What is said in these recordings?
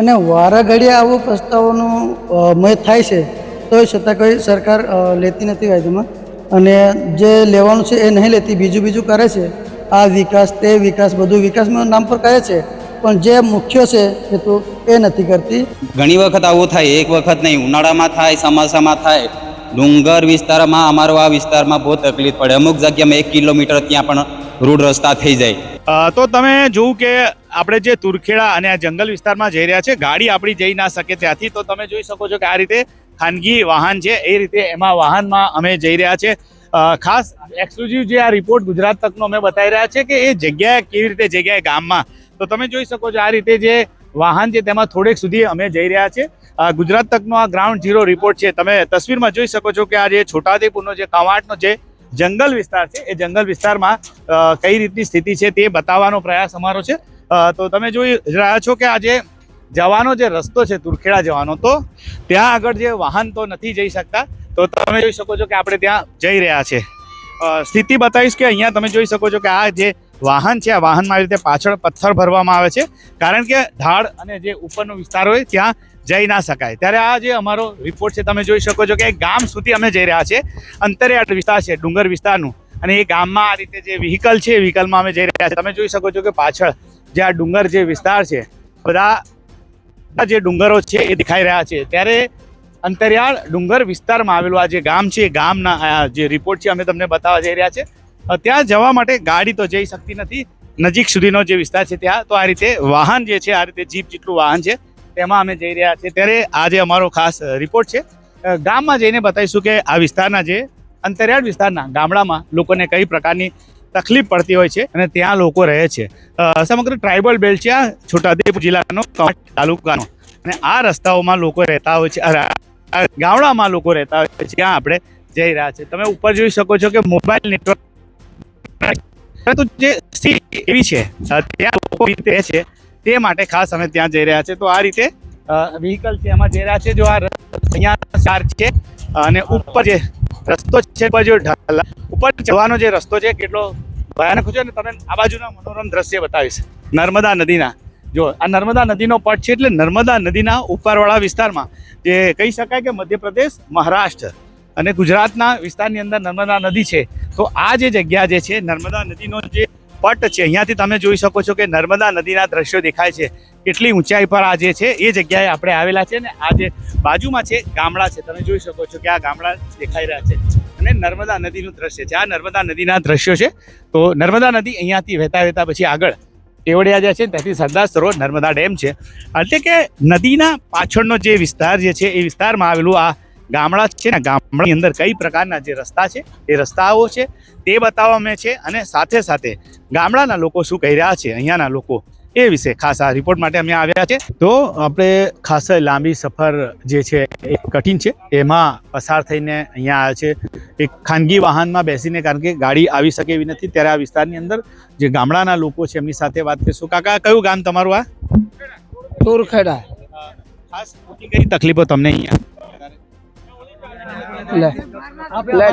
અને વારા ઘડીએ આવો પ્રસ્તાવોનો મય થાય છે તોય છતાં કોઈ સરકાર લેતી નથી કાયદામાં અને જે લેવાનું છે એ નહીં લેતી બીજું બીજું કરે છે. આ વિકાસ તે વિકાસ બધું વિકાસમાં નામ પર કહે છે. પણ જે મુખ્ય છે એ તો એ નથી કરતી. ઘણી વખત આવું થાય એક વખત નહીં ઉનાળામાં થાય ચોમાસામાં થાય. ડુંગર વિસ્તારમાં અમારો આ વિસ્તારમાં બહુ તકલીફ પડે. અમુક જગ્યામાં એક કિલોમીટર ત્યાં પણ રોડ રસ્તા થઈ જાય. તો તમે જોવું કે આપણે જે તુરખેડા અને આ જંગલ વિસ્તારમાં જઈ રહ્યા છે, ગાડી આપણી જઈ ના શકે ત્યાંથી. તો તમે જોઈ શકો છો કે આ રીતે ખાનગી વાહન છે, એ રીતે એમાં વાહનમાં અમે જઈ રહ્યા છે. ખાસ એક્સક્લુઝિવ જે આ રિપોર્ટ ગુજરાત તકનો અમે બતાવી રહ્યા છે કે એ જગ્યાએ કેવી રીતે જગ્યાએ ગામમાં. તો તમે જોઈ શકો છો આ રીતે જે વાહન છે, તેમાં થોડેક સુધી અમે જઈ રહ્યા છે. ગુજરાત તકનો આ ગ્રાઉન્ડ ઝીરો રિપોર્ટ છે. તમે તસવીરમાં જોઈ શકો છો કે આ જે છોટાઉદેપુરનો જે કવાંટનો જે જંગલ વિસ્તાર છે, એ જંગલ વિસ્તારમાં કઈ રીતની સ્થિતિ છે તે બતાવવાનો પ્રયાસ અમારો છે. તો તમે જોઈ રહ્યા છો કે આજે જવાનો જે રસ્તો છે, તુરખેડા જવાનો, તો ત્યાં આગળ જે વાહન તો નથી જઈ શકતા, તો તમે જોઈ શકો છો કે આપણે ત્યાં જઈ રહ્યા છે. સ્થિતિ બતાવીશ કે અહીંયા તમે જોઈ શકો છો કે આ જે વાહન છે, આ વાહનમાં આવી રીતે પાછળ પથ્થર ભરવામાં આવે છે, કારણ કે ઢાળ અને જે ઉપરનો વિસ્તાર હોય ત્યાં જઈ ના શકાય. ત્યારે આ જે અમારો રિપોર્ટ છે, તમે જોઈ શકો છો કે ગામ સુધી અમે જઈ રહ્યા છે અંતરિયાળ વિસ્તાર છે, ડુંગર વિસ્તારનું. અને એ ગામમાં આ રીતે જે વ્હીકલ છે વ્હીકલમાં અમે જઈ રહ્યા છે તમે જોઈ શકો છો કે પાછળ જે આ ડુંગર જે વિસ્તાર છે, બધા જે ડુંગરો છે એ દેખાઈ રહ્યા છે. ત્યારે અંતરિયાળ ડુંગર વિસ્તારમાં આવેલું આ જે ગામ છે ગામના જે રિપોર્ટ છે, અમે તમને બતાવવા જઈ રહ્યા છે ત્યાં જવા માટે ગાડી તો જઈ શકતી નથી. નજીક સુધીનો જે વિસ્તાર છે ત્યાં, તો આ રીતે વાહન જે છે, આ રીતે જીપ જેટલું વાહન છે, તેમાં અમે જઈ રહ્યા છીએ. ત્યારે આજે અમારો ખાસ રિપોર્ટ છે ગામમાં જઈને બતાવીશું કે આ વિસ્તારના જે અંતરિયાળ વિસ્તારના ગામડામાં લોકોને કઈ પ્રકારની તકલીફ પડતી હોય છે અને ત્યાં લોકો રહે છે. સમગ્ર ટ્રાઇબલ બેલ્ટ છે આ છોટાઉદેપુર જિલ્લાનો તાલુકાનો. અને આ રસ્તાઓમાં લોકો રહેતા હોય છે ગામડામાં લોકો રહેતા હોય છે ત્યાં આપણે જઈ રહ્યા છે. તમે ઉપર જોઈ શકો છો કે મોબાઈલ નેટવર્ક પરંતુ જે સ્થિતિ એવી છે ત્યાં લોકો રીતે છે, તે માટે ખાસ અમે ત્યાં જઈ રહ્યા છે. તો આ રીતે વ્હીકલ છે, એમાં જઈ રહ્યા છે. જો આ અહીંયા સાર છે, અને ઉપર જે રસ્તો છે, ઉપર જો ઢાલા, ઉપર જવાનો જે રસ્તો છે, કેટલો ભયાનક છે અને તમે આ બાજુના મનોરમ દ્રશ્ય બતાવીશ. નર્મદા નદીના. જો, આ નર્મદા નદીનો પટ છે એટલે નર્મદા નદીના ઉપરવાળા વિસ્તારમાં જે કહી શકાય કે મધ્યપ્રદેશ, મહારાષ્ટ્ર અને ગુજરાતના વિસ્તારની અંદર નર્મદા નદી છે. તો આ જે જગ્યા જે છે, નર્મદા નદીનો જે પટ છે, અહીંયાથી તમે જોઈ શકો છો કે નર્મદા નદીના દ્રશ્યો દેખાય છે. કેટલી ઊંચાઈ પર આ જે છે, એ જગ્યાએ આપણે આવેલા છે ને આ જે બાજુમાં છે, ગામડા છે. તમે જોઈ શકો છો કે આ ગામડા દેખાઈ રહ્યા છે. અને નર્મદા નદીનું દ્રશ્ય છે. આ નર્મદા નદીના દ્રશ્યો છે. તો નર્મદા નદી અહીંયાથી વહેતા વહેતા પછી આગળ કેવડિયા જે છે ત્યાંથી સરદાર સરોવર નર્મદા ડેમ છે. એટલે કે નદીના પાછળનો જે વિસ્તાર જે છે એ વિસ્તારમાં આવેલું આ ગામડા છે ને ગામડાની અંદર કઈ પ્રકારના જે રસ્તા છે એ રસ્તાઓ છે તે બતાવવામાં છે અને સાથે સાથે ગામડાના લોકો શું કહી રહ્યા છે, અહીંયાના લોકો એ વિશે ખાસ આ રિપોર્ટ માટે અમે આવ્યા છે. તો આપણે ખાસ લાંબી સફર જે છે એ કઠિન છે. એમાં પસાર થઈને અહીંયા આવ્યા છે. એક ખાનગી વાહનમાં બેસીને કારણ કે ગાડી આવી શકે એવી નથી. ત્યારે આ વિસ્તારની અંદર જે ગામડાના લોકો છે એમની સાથે વાત કરીશું. કાકા કયું ગામ તમારું આ? તુરખેડા. ખાસ મોટી કઈ તકલીફો તમને અહીંયા? લે. લે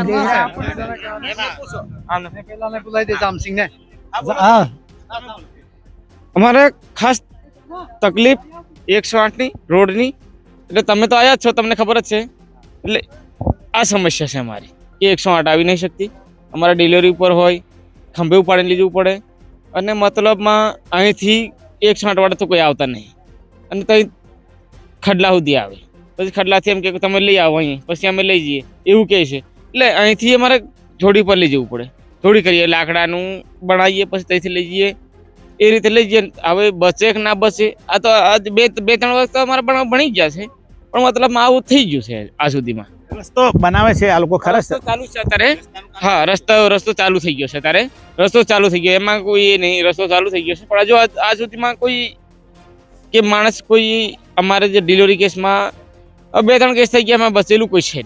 હા. અમારે ખાસ તકલીફ એકસો આઠની, રોડની. એટલે તમે તો આવ્યા જ છો, તમને ખબર જ છે. એટલે આ સમસ્યા છે અમારી, કે એકસો આઠ આવી નહીં શકતી. અમારે ડિલિવરી ઉપર હોય, ખંભે ઉપાડી જવું પડે. અને મતલબમાં અહીંથી એકસો આઠ વાળા તો કોઈ આવતા નહીં. અને ત્યાં ખડલા સુધી આવે. પછી ખડલાથી એમ કે તમે લઈ આવો અહીં, પછી અમે લઈ જઈએ. એવું કહે છે. એટલે અહીંથી અમારે જોડી પર લઈ જવું પડે. જોડી કરીએ, લાકડાનું બનાવીએ, પછી ત્યાંથી લઈ જઈએ. એ રીતે લઈ જઈએ હવે બચે કે ના બચે આ તો આજ બે બે ત્રણ વખત અમારા પણ ભણી ગયા છે. પણ મતલબ આવું થઈ ગયું છે આ સુધીમાં. રસ્તો બનાવે છે આ લોકો ખરા ચાલુ છે અત્યારે. હા રસ્તો રસ્તો ચાલુ થઈ ગયો છે અત્યારે. રસ્તો ચાલુ થઈ ગયો. એમાં કોઈ એ નહીં રસ્તો ચાલુ થઈ ગયો છે. પણ હજુ આ- આ સુધીમાં કોઈ કે માણસ કોઈ અમારે જે ડિલિવરી કેસમાં બે ત્રણ કેસ થઈ ગયા એમાં બચેલું કોઈ છે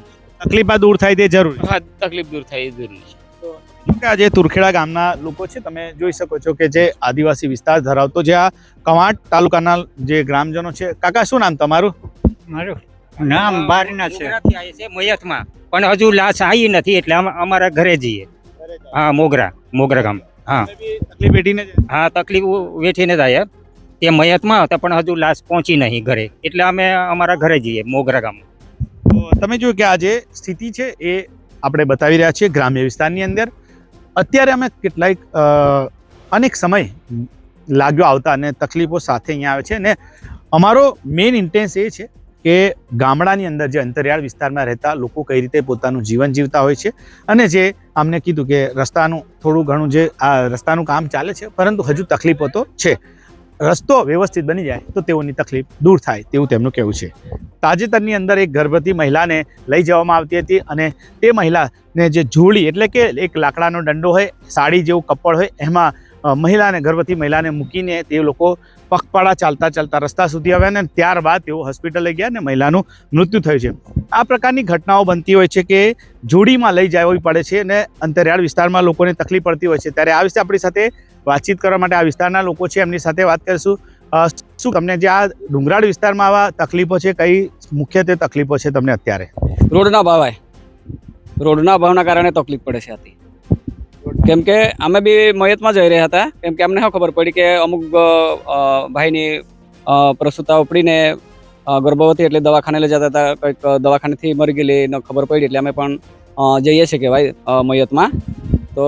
તકલીફ આ દૂર થાય તે જરૂરી. હા તકલીફ દૂર થાય એ જરૂરી છે. કે આ જે તુરખેડા ગામના લોકો છે તમે જોઈ શકો છો કે જે આદિવાસી વિસ્તાર ધરાવતો જે આ કવાંટ તાલુકાના જે ગ્રામજનો છે કાકા શું નામ તમારું? મારું નામ બારીના છે. મયતમાં. પણ હજુ લાશ આવી નથી એટલે અમે અમારા ઘરે જઈએ. હા મોગરા મોગરા ગામ. હા. તકલીફ વેઠીને હા તકલીફ વેઠીને જાય તે મયતમાં હતા પણ હજુ લાશ પહોંચી નહીં ઘરે. એટલે અમે અમારા ઘરે જઈએ મોગરા ગામ. તો તમે જોયું કે આ જે સ્થિતિ છે એ આપણે બતાવી રહ્યા છીએ ગ્રામ્ય વિસ્તારની અંદર. અત્યારે અમે કેટલાક અનેક સમય લાગ્યો આવતા અને તકલીફો સાથે અહીંયા આવે છે. અને અમારો મેઇન ઇન્ટેન્સ એ છે કે ગામડાની અંદર જે અંતરિયાળ વિસ્તારમાં રહેતા લોકો કઈ રીતે પોતાનું જીવન જીવતા હોય છે. અને જે અમને કીધું કે રસ્તાનું થોડું ઘણું જે આ રસ્તાનું કામ ચાલે છે, પરંતુ હજુ તકલીફો તો છે. રસ્તો વ્યવસ્થિત બની જાય તો તેઓની તકલીફ દૂર થાય તેવું તેમનું કહેવું છે. તાજેતરની અંદર એક ગર્ભવતી મહિલાને લઈ જવામાં આવતી હતી અને તે મહિલાને જે જોડી એટલે કે એક લાકડાનો દંડો હોય, સાડી જેવું કપડ હોય, એમાં મહિલાને, ગર્ભવતી મહિલાને મૂકીને તે લોકો પગપાળા ચાલતા ચાલતા રસ્તા સુધી આવ્યા ને ત્યારબાદ તેઓ હોસ્પિટલે ગયા અને મહિલાનું મૃત્યુ થયું છે. આ પ્રકારની ઘટનાઓ બનતી હોય છે કે જોડીમાં લઈ જવી પડે છે અને અંતરિયાળ વિસ્તારમાં લોકોને તકલીફ પડતી હોય છે. ત્યારે આ વિશે આપણી સાથે વાતચીત કરવા માટે આ વિસ્તારના લોકો છે, એમની સાથે વાત કરીશું. શું તમને જે આ ડુંગરાળ વિસ્તારમાં આવા તકલીફો છે, કઈ મુખ્યત્વે તકલીફો છે તમને અત્યારે? રોડના ભાવાય રોડના ભાવના કારણે તકલીફ પડે છે આથી. કેમ કે અમે બી મયતમાં જઈ રહ્યા હતા. કેમ કે અમને શું ખબર પડી કે અમુક ભાઈની પ્રસુતા ઉપડીને ગર્ભવતી એટલે દવાખાને લઈ જતા હતા. કંઈક દવાખાનેથી મરી ગયેલી ને ખબર પડી એટલે અમે પણ જઈએ છીએ કે ભાઈ મયતમાં. તો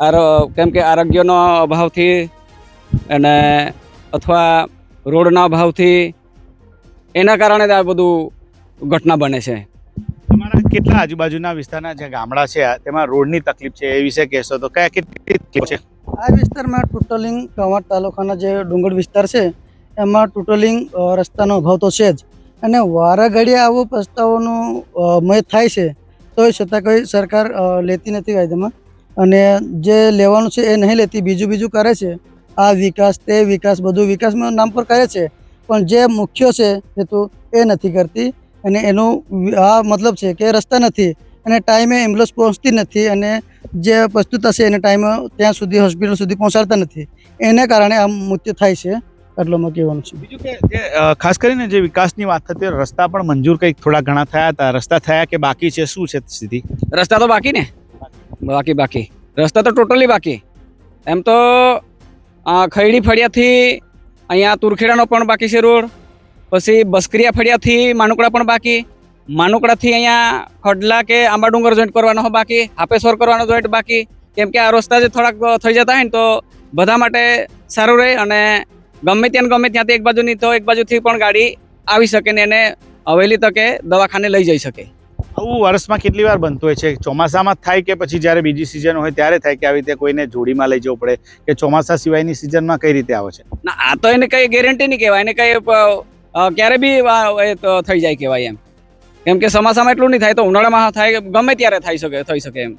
આરો, કેમ કે આરોગ્યનો અભાવથી અને અથવા રોડના અભાવથી એના કારણે જ આ બધું ઘટના બને છે. કેટલા આજુબાજુના વિસ્તારના જે ગામડા છે, તેમાં રોડની તકલીફ છે એ વિશે કહેશો તો કયા કેટલી તકલીફ છે? આ વિસ્તારમાં ટોટલિંગ કવાંટ તાલુકાના જે ડુંગર વિસ્તાર છે, એમાં ટોટલિંગ રસ્તાનો અભાવ તો છે જ. અને વારાઘડીએ આવો પ્રસ્તાવોનું મય થાય છે તો છતાં કોઈ સરકાર લેતી નથી કાયદામાં અને જે લેવાનું છે એ નહીં લેતી, બીજું બીજું કરે છે. આ વિકાસ, તે વિકાસ, બધું વિકાસમાં નામ પર કરે છે. પણ જે મુખ્ય છે હેતુ એ નથી કરતી. અને એનું આ મતલબ છે કે રસ્તા નથી અને ટાઈમે એમ્બ્યુલન્સ પહોંચતી નથી અને જે પ્રસ્તુત થશે એને ટાઈમે ત્યાં સુધી હોસ્પિટલ સુધી પહોંચાડતા નથી. એને કારણે આ મૃત્યુ થાય છે એટલોમાં કહેવાનું છે. બીજું કે જે ખાસ કરીને જે વિકાસની વાત થતી હોય, રસ્તા પણ મંજૂર કંઈક થોડા ઘણા થયા હતા. રસ્તા થયા કે બાકી છે? શું છે સ્થિતિ? રસ્તા તો બાકી ને? બાકી બાકી. રસ્તા તો ટોટલી બાકી. એમ તો ખૈડી ફળિયાથી અહીંયા તુરખેડાનો પણ બાકી છે રોડ. પછી બસકરિયા ફળિયાથી માનુકડા પણ બાકી. માનુકડાથી અહીંયા ખડલા કે આંબાડુંગર જોઈન્ટ કરવાનો હોય બાકી. હાપેશ્વર કરવાનો જોઈન્ટ બાકી. કેમ કે આ રસ્તા જે થોડાક થઈ જતા હોય ને તો બધા માટે સારું રહે અને ગમે ત્યાં ગમે ત્યાંથી એક બાજુની તો એક બાજુથી પણ ગાડી આવી શકે ને એને હવેલી તકે દવાખાને લઈ જઈ શકે. આવું વર્ષમાં કેટલી વાર બનતું હોય છે? ચોમાસામાં થાય કે પછી જ્યારે બીજી સિઝન હોય ત્યારે થાય કે આવી રીતે કોઈને જોડીમાં લઈ જવું પડે? કે ચોમાસા સિવાયની સિઝનમાં કઈ રીતે આવે છે? ના આ તો એને કઈ ગેરંટી નહીં કહેવાય. એને કઈ ક્યારે બી થઈ જાય કહેવાય એમ. કેમ કે ચોમાસામાં એટલું નહીં થાય તો ઉનાળામાં થાય ગમે ત્યારે થઈ શકે થઈ શકે એમ.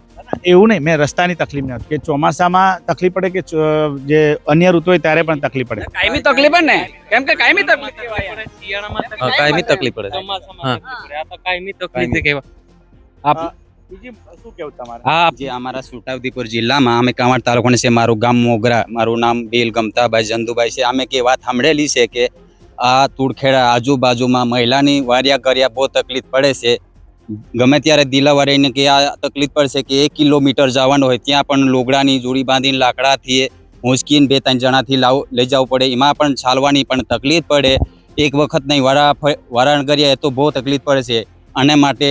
એવું નહીં મેં રસ્તાની તકલીફ નથી. કે ચોમાસામાં તકલીફ પડે કે જે અન્ય ઋતુ હોય ત્યારે પણ તકલીફ પડે. કાયમી તકલીફ ને કેમ કે કાયમી તકલીફ કહેવાય કાયમી તકલીફ પડે. હા. કાયમી તકલીફ કહેવાય. બીજી શું કેવું તમારે? હા જે અમારા છોટાઉદેપુર જિલ્લામાં અમે કાંવડ તાલુકાને છે મારું ગામ મોગરા મારું નામ બેલ ગમતાભાઈ જંદુભાઈ છે. અમે કે વાત સાંભળેલી છે કે આ તુડખેડા આજુબાજુમાં મહિલાની વાર્યા કર્યા બહુ તકલીફ પડે છે. ગમે ત્યારે દિલાવારીને કે આ તકલીફ પડશે કે એક કિલોમીટર જવાનું હોય ત્યાં પણ લોગડાની જોડી બાંધીને લાકડાથી ઊંચકીને બે ત્રણ જણાથી લાવ લઈ જવું પડે. એમાં પણ છાલવાની પણ તકલીફ પડે. એક વખત નહીં, વારા વારાણ કરીએ તો બહુ તકલીફ પડે છે. અને માટે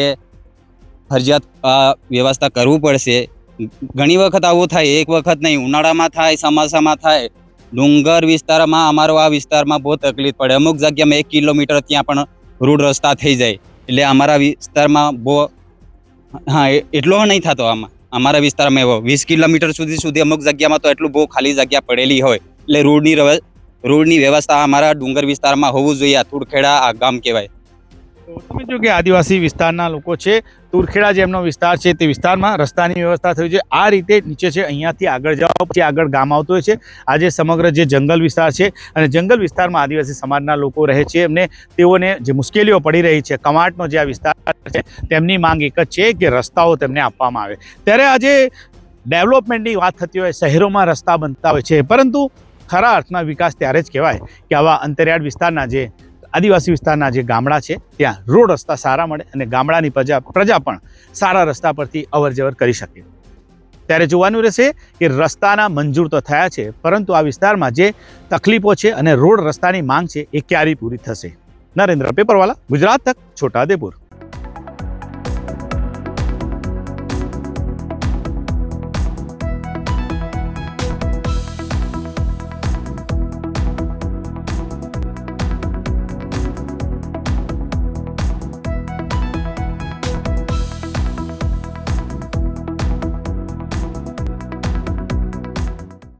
ફરજિયાત વ્યવસ્થા કરવું પડશે. ઘણી વખત આવું થાય, એક વખત નહીં, ઉનાળામાં થાય, ચોમાસામાં થાય ડુંગર વિસ્તારમાં અમારો આ વિસ્તારમાં બહુ તકલીફ પડે. અમુક જગ્યામાં એક કિલોમીટર ત્યાં પણ રોડ રસ્તા થઈ જાય. એટલે અમારા વિસ્તારમાં બહુ હા એટલો નહીં થતો આમાં. અમારા વિસ્તારમાં એવો વીસ કિલોમીટર સુધી સુધી અમુક જગ્યામાં તો એટલું બહુ ખાલી જગ્યા પડેલી હોય. એટલે રોડની રોડની વ્યવસ્થા અમારા ડુંગર વિસ્તારમાં હોવું જોઈએ. આ તુડખેડા આ ગામ કહેવાય. તમે જો કે આદિવાસી વિસ્તારના લોકો છે, તુરખેડા જેમનો વિસ્તાર છે તે વિસ્તારમાં રસ્તાની વ્યવસ્થા થઈ છે. આ રીતે નીચે છે, અહીંયાથી આગળ જાઓ, પછી આગળ ગામ આવતું હોય છે. આજે સમગ્ર જે જંગલ વિસ્તાર છે અને જંગલ વિસ્તારમાં આદિવાસી સમાજના લોકો રહે છે. એમને તેઓને જે મુશ્કેલીઓ પડી રહી છે, કમાટનો જે આ વિસ્તાર છે, તેમની માંગ એક જ છે કે રસ્તાઓ તેમને આપવામાં આવે. ત્યારે આજે ડેવલપમેન્ટની વાત થતી હોય, શહેરોમાં રસ્તા બનતા હોય છે. પરંતુ ખરા અર્થમાં વિકાસ ત્યારે જ કહેવાય કે આવા અંતરિયાળ વિસ્તારના જે આદિવાસી વિસ્તારના જે ગામડા છે, ત્યાં રોડ રસ્તા સારા મળે અને ગામડાની પ્રજા પ્રજા પણ સારા રસ્તા પરથી અવર જવર કરી શકે. ત્યારે જોવાનું રહેશે કે રસ્તાના મંજૂર તો થયા છે, પરંતુ આ વિસ્તારમાં જે તકલીફો છે અને રોડ રસ્તાની માંગ છે, એ ક્યારે પૂરી થશે. નરેન્દ્ર પેપરવાલા, ગુજરાત તક છોટાદેપુર